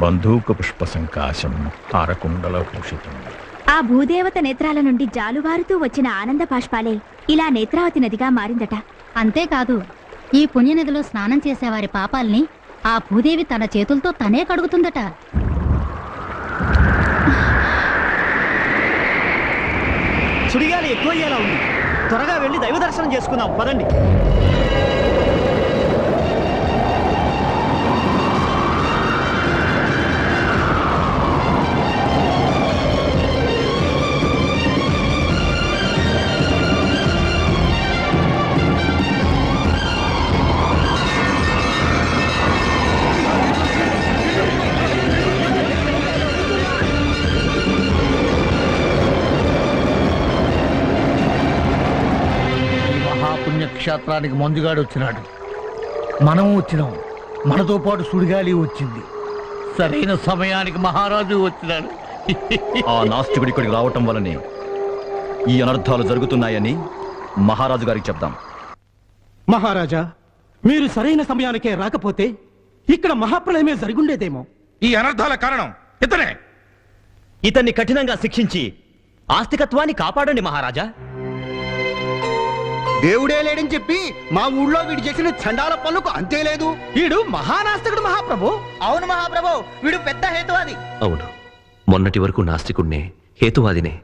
బంధూక పుష్ప సంకాశం హారకుండల భూషితం ఆ భూదేవత నేత్రాల నుండి జాలువారుతూ వచ్చిన ఆనంద బాష్పాలే ఇలా నేత్రావతి నదిగా మారిందట. అంతేకాదు ఈ పుణ్యనదిలో స్నానం చేసేవారి పాపాల్ని ఆ భూదేవి తన చేతులతో తనే కడుగుతుందట. సుడిగాలి ఎక్కువ అయ్యేలా ఉంది. త్వరగా వెళ్ళి దైవ దర్శనం చేసుకుందాం. పదండి. మహాపుణ్యక్షేత్రానికి మందుగాడు వచ్చినాడు. మనం వచ్చినాం. మనతో పాటు సుడిగాలి వచ్చింది. సరైన సమయానికి మహారాజు వచ్చినాడు. ఆ నాస్తికుడి ఇక్కడికి రావటం వల్లనే ఈ అనర్థాలు జరుగుతున్నాయని మహారాజు గారికి చెప్దాం. మహారాజా మీరు సరైన సమయానికే రాకపోతే ఇక్కడ మహాప్రళయమే జరిగుండేదేమో. ఈ అనర్థాల కారణం ఇతనే. ఇతన్ని కఠినంగా శిక్షించి ఆస్తికత్వాన్ని కాపాడండి మహారాజా. దేవుడే లేడని చెప్పి మా ఊళ్ళో వీడు చేసిన చండాల పనులకు అంతే లేదు. వీడు మహానాస్తికుడు మహాప్రభు. అవును మహాప్రభు వీడు పెద్ద హేతువాది. అవును. మొన్నటి వరకు నాస్తికుణ్ణే హేతువాదినే.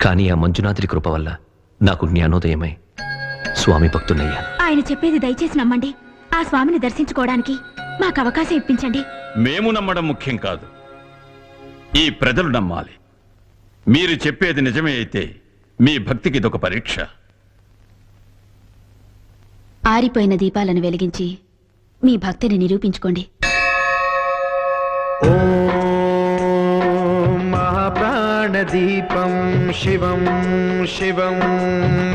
కానీ ఆ మంజునాథుడి కృప వల్ల నాకు జ్ఞానోదయమై స్వామి భక్తున్నయ్యాను ఆయన చెప్పేది దయచేసి నమ్మండి. ఆ స్వామిని దర్శించుకోవడానికి మాకు అవకాశం ఇప్పించండి. మేము నమ్మడం ముఖ్యం కాదు. ఈ ప్రజలు నమ్మాలి. మీరు చెప్పేది నిజమే అయితే మీ భక్తికి ఇదొక పరీక్ష. ఆరిపోయిన దీపాలను వెలిగించి మీ భక్తిని నిరూపించుకోండి. దీపం శివం శివం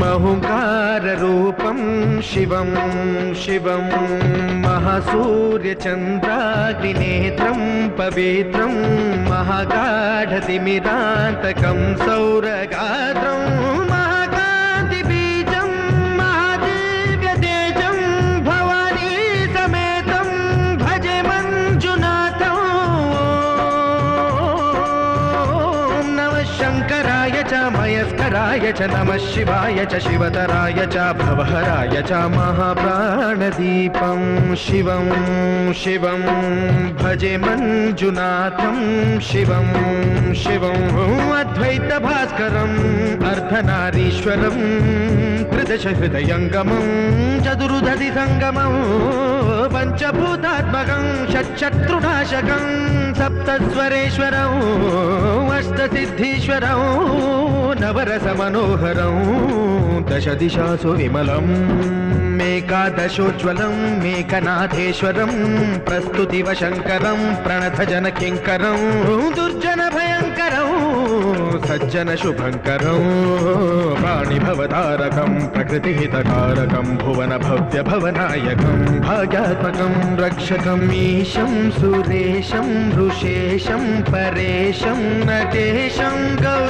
మహుకారూపం శివం శివం మహాసూర్యచంద్రాగ్నినేత్రం పవిత్రం మహాగాఢతిమిరాంతకం సౌరగాత్రం शंकराय च, मयस्कराय च, नमः शिवाय च, शिवतराय च, भवहराय च, महाप्राणदीपं शिवं शिवं भजे मञ्जुनाथं शिवं शिवम् अद्वैतभास्करम् अर्धनारीश्वरम् दशहृदयङ्गमं चतुर्दधि सङ्गमं पञ्चभूतात्मकं, षट्शत्रुनाशकं, सप्तस्वरेश्वरौ, अष्टसिद्धीश्वरौ, नवरसमनोहरौ, दशदिशासु विमलम् मेकादशोज्ज्वलं मेकनाथेश्वरं प्रस्तुतिवशङ्करं, प्रणथजनकिङ्करं, दुर्जनभय सज्जनशुभङ्करं प्राणिभवतारकं प्रकृतिहितकारकं भुवनभव्यभवनायकं भाग्यात्मकं रक्षकम् ईशं सुरेशं ऋषेशं परेशं नटेशं गौ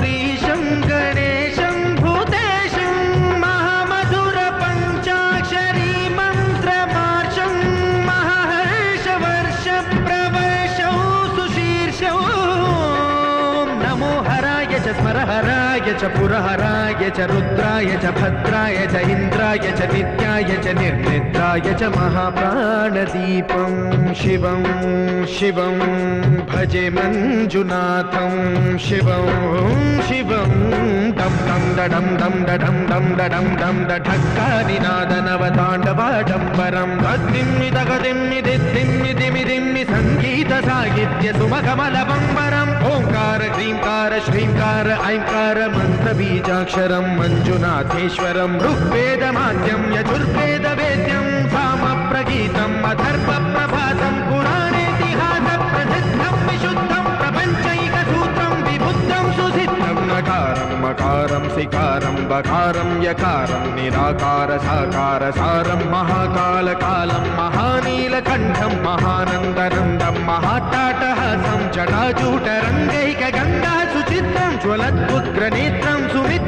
नरहराय च पुरहराय च रुद्राय च भद्राय च इन्द्राय च नित्याय च निर्मित्राय च महाप्राणदीपं शिवं शिवं भजे मञ्जुनाथं, शिवं शिवम् శివం శివం డం డం డడం డం డడం డం డడం డం డఠక్కానినాదనవతాండవాడంబరం తద్దిమ్మి తగదిమ్మి దిమ్మి దిమి దిమ్మి సంగీత సాహిత్య సుమకమల బంబరం ఓంకార క్రీంకార శ్రీంకార ఐంకార మంత్ర బీజాక్షరం మంజునాథేశ్వరం ఋగ్వేద మాధ్యం యజుర్వేద వేద్యం సామ ప్రగీతం అధర్వ ప్రభా సకారం శికారం బకారం యకారం నిరాకార సాకార సారం మహాకాల కాలం మహానీలకంఠం మహానందనందం మహాటాటహాసం జటాజూటరంగైక గంగా సుచిత్రం జ్వలద్వుగ్రనేత్రం సుమిత్రం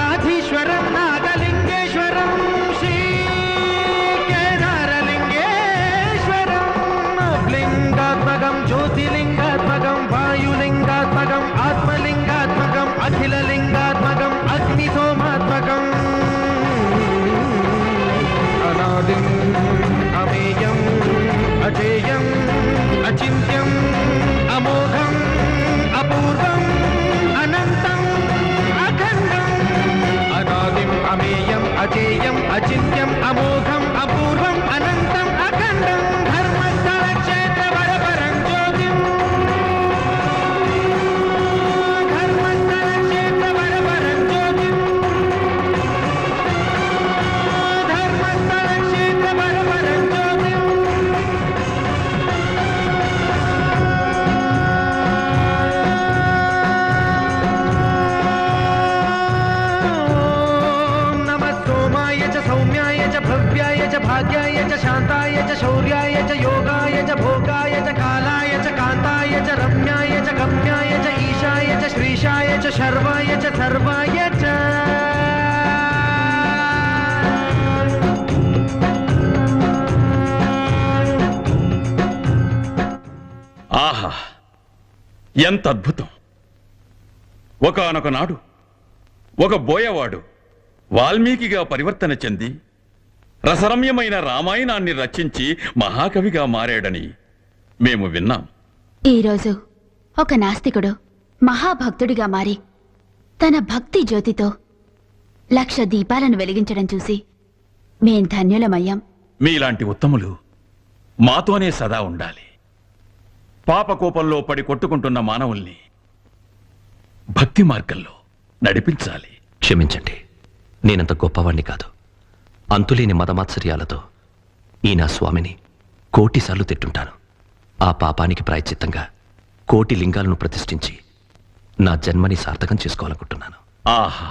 అమేయం అజేయం అచింత్యం అమోఘం అపూర్వం అనంతం भाग्याय च शान्ताय च शौर्याय च योगाय च भोगाय च कालाय च कान्ताय च रम्याय च गम्याय च ईशाय च श्रीशाय च शर्वाय च सर्वाय च ఆహా ఎంత అద్భుతం ఒకానొక నాడు ఒక బోయవాడు వాల్మీకిగా పరివర్తన చెంది రసరమ్యమైన రామాయణాన్ని రచించి మహాకవిగా మారాడని మేము విన్నాం. ఈరోజు ఒక నాస్తికుడు మహాభక్తుడిగా మారి తన భక్తి జ్యోతితో లక్ష దీపాలను వెలిగించడం చూసి మేం ధన్యులమయ్యాం. మీలాంటి ఉత్తములు మాతోనే సదా ఉండాలి. పాపకోపంలో పడి కొట్టుకుంటున్న మానవుల్ని భక్తి మార్గంలో నడిపించాలి. క్షమించండి నేనంత గొప్పవాణ్ణి కాదు. అంతులేని మతమాత్సర్యాలతో ఈ నా స్వామిని కోటిసార్లు తిట్టుంటాను. ఆ పాపానికి ప్రాయచిత్తంగా కోటి లింగాలను ప్రతిష్ఠించి నా జన్మని సార్థకం చేసుకోవాలనుకుంటున్నాను. ఆహా!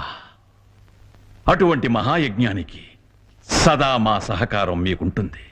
అటువంటి మహాయజ్ఞానికి సదా మా సహకారం మీకుంటుంది.